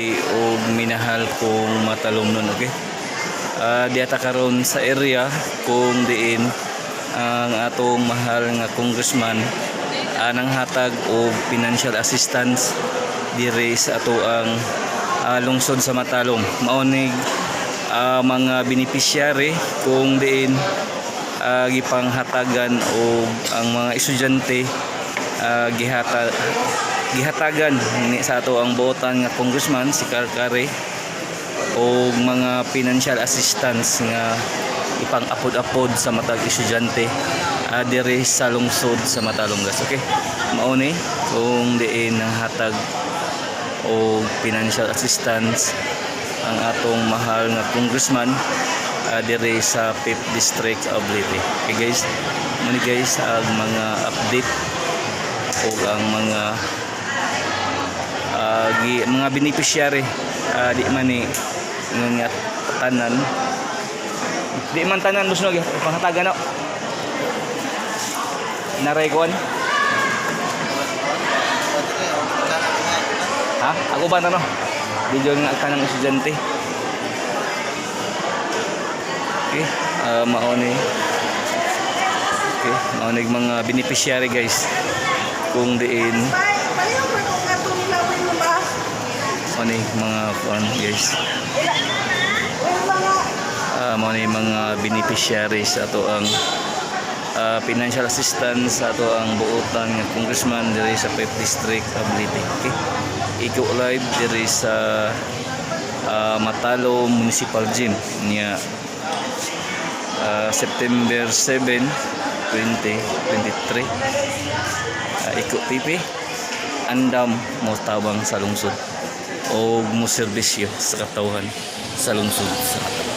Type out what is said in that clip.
ti og minahal kong matalom nun okay? Ah, diata karon sa area kung diin ang atong mahal nga congressman anang hatag og financial assistance dire sa ato ang ah, lungsod sa Matalom maonig ah, mga beneficiary kung diin ah, gipanghatagan og ang mga estudyante ah, gihata gihatagan ni sa ato ang buotan nga congressman si Karkare o mga financial assistance nga ipang-apod-apod sa matag estudyante uh, sa lungsod sa Matalonggas okay mao ni kung diin hatag o financial assistance ang atong mahal nga congressman uh, sa 5th district of Leyte. Okay guys muni guys ang mga update o ang mga mga beneficiary uh, di man ni nga tanan. Di man tanan musnog panghatagan no? Naray kon ha? Ako ba na no? Video nga tanang estudyante. Okay uh, maoni. Okay maonig mga beneficiary guys. Kung diin ano yung mga kuan guys. Uh, mo ni mga beneficiaries ato ang ah, financial assistance ato ang buotan nga congressman diri sa 5th district Leyte. Okay? Iko live diri sa ah, Matalo Municipal Gym niya ah, September 7 2023 uh, iko pipi andam mo tabang sa lungsod o mo serbisyo sa katawhan sa lungsod sa